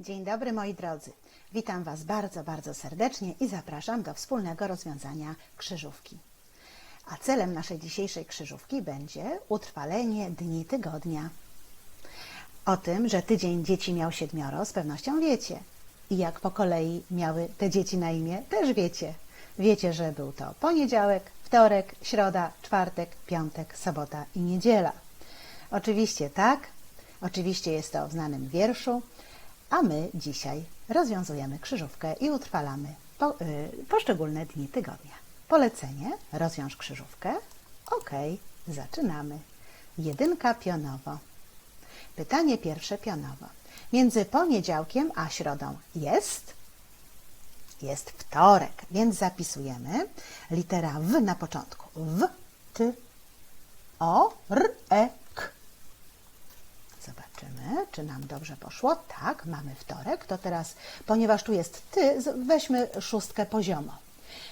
Dzień dobry moi drodzy. Witam Was bardzo, bardzo serdecznie i zapraszam do wspólnego rozwiązania krzyżówki. A celem naszej dzisiejszej krzyżówki będzie utrwalenie dni tygodnia. O tym, że tydzień dzieci miał siedmioro, z pewnością wiecie. I jak po kolei miały te dzieci na imię, też wiecie. Wiecie, że był to poniedziałek, wtorek, środa, czwartek, piątek, sobota i niedziela. Oczywiście tak, oczywiście jest to w znanym wierszu, a my dzisiaj rozwiązujemy krzyżówkę i utrwalamy po, y, poszczególne dni tygodnia. Polecenie, rozwiąż krzyżówkę. Ok, zaczynamy. Jedynka pionowo. Pytanie pierwsze pionowo. Między poniedziałkiem a środą jest? Jest wtorek, więc zapisujemy litera W na początku. W, T, O, R, E, czy nam dobrze poszło. Tak, mamy wtorek. To teraz, ponieważ tu jest ty, weźmy szóstkę poziomo.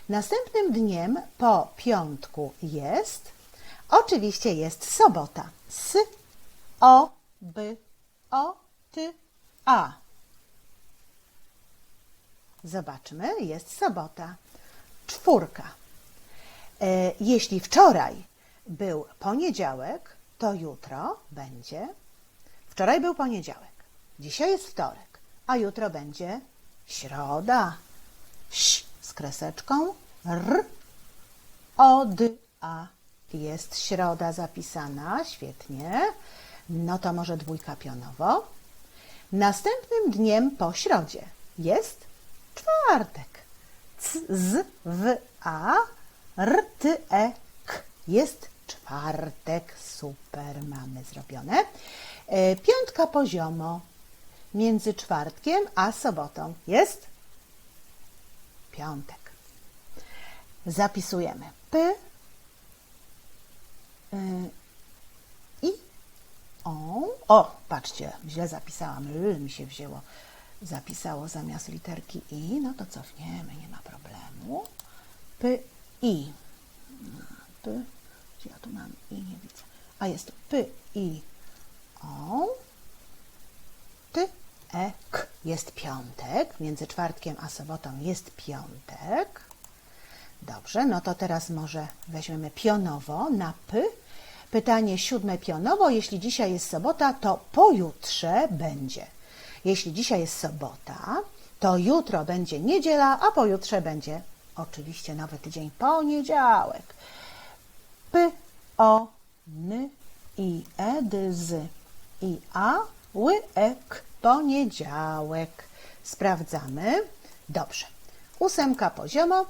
Następnym dniem po piątku jest, oczywiście jest sobota. S, O, B, O, Ty, A. Zobaczmy, jest sobota. Czwórka. E, Jeśli wczoraj był poniedziałek, to jutro będzie. Wczoraj był poniedziałek, dzisiaj jest wtorek, a jutro będzie środa. Ś z kreseczką, r, o, d, a. Jest środa zapisana, świetnie. No to może dwójka pionowo. Następnym dniem po środzie jest czwartek. C, z, w, a, r, t, e, k. Jest czwartek. Super, mamy zrobione. E, Piątka poziomo. Między czwartkiem a sobotą jest piątek. Zapisujemy P y, i o. O, patrzcie, źle zapisałam. L mi się wzięło. Zapisało zamiast literki i. No to cofniemy, nie ma problemu. P i. P. Gdzie ja tu mam i nie widzę. A jest P i o. Ty, e, k. Jest piątek. Między czwartkiem a sobotą jest piątek. Dobrze, no to teraz może weźmiemy pionowo na p. Pytanie siódme pionowo. Jeśli dzisiaj jest sobota, to pojutrze będzie. Jeśli dzisiaj jest sobota, to jutro będzie niedziela, a pojutrze będzie oczywiście nowy tydzień poniedziałek. P, O, N, I, E, D, Z, I, A, Ły, E, K. Poniedziałek. Sprawdzamy. Dobrze. Ósemka poziomo.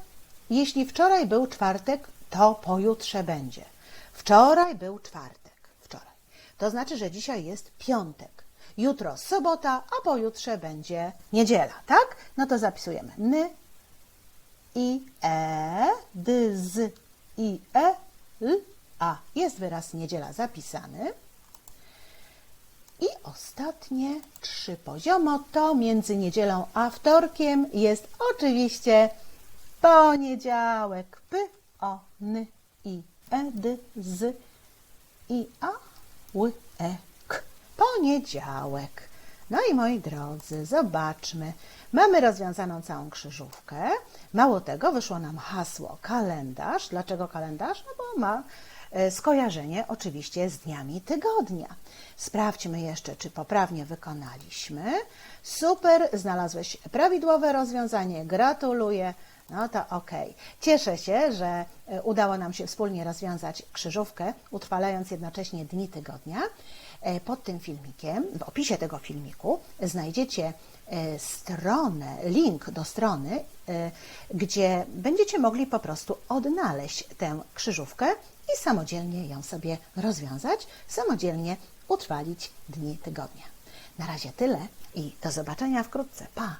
Jeśli wczoraj był czwartek, to pojutrze będzie. Wczoraj był czwartek. Wczoraj. To znaczy, że dzisiaj jest piątek. Jutro sobota, a pojutrze będzie niedziela, tak? No to zapisujemy. N, i, e, d, z, i, e, l, a. Jest wyraz niedziela zapisany. Ostatnie trzy poziomo to między niedzielą a wtorkiem jest oczywiście poniedziałek. P, O, N, I, E, D, Z, I, A, Ł, E, K. Poniedziałek. No i moi drodzy, zobaczmy. Mamy rozwiązaną całą krzyżówkę. Mało tego, wyszło nam hasło kalendarz. Dlaczego kalendarz? No bo ma skojarzenie oczywiście z dniami tygodnia. Sprawdźmy jeszcze, czy poprawnie wykonaliśmy. Super, znalazłeś prawidłowe rozwiązanie. Gratuluję. No to ok. Cieszę się, że e, udało nam się wspólnie rozwiązać krzyżówkę, utrwalając jednocześnie dni tygodnia. E, Pod tym filmikiem, w opisie tego filmiku, znajdziecie e, stronę, link do strony, gdzie będziecie mogli po prostu odnaleźć tę krzyżówkę i samodzielnie ją sobie rozwiązać, samodzielnie utrwalić dni tygodnia. Na razie tyle i do zobaczenia wkrótce. Pa!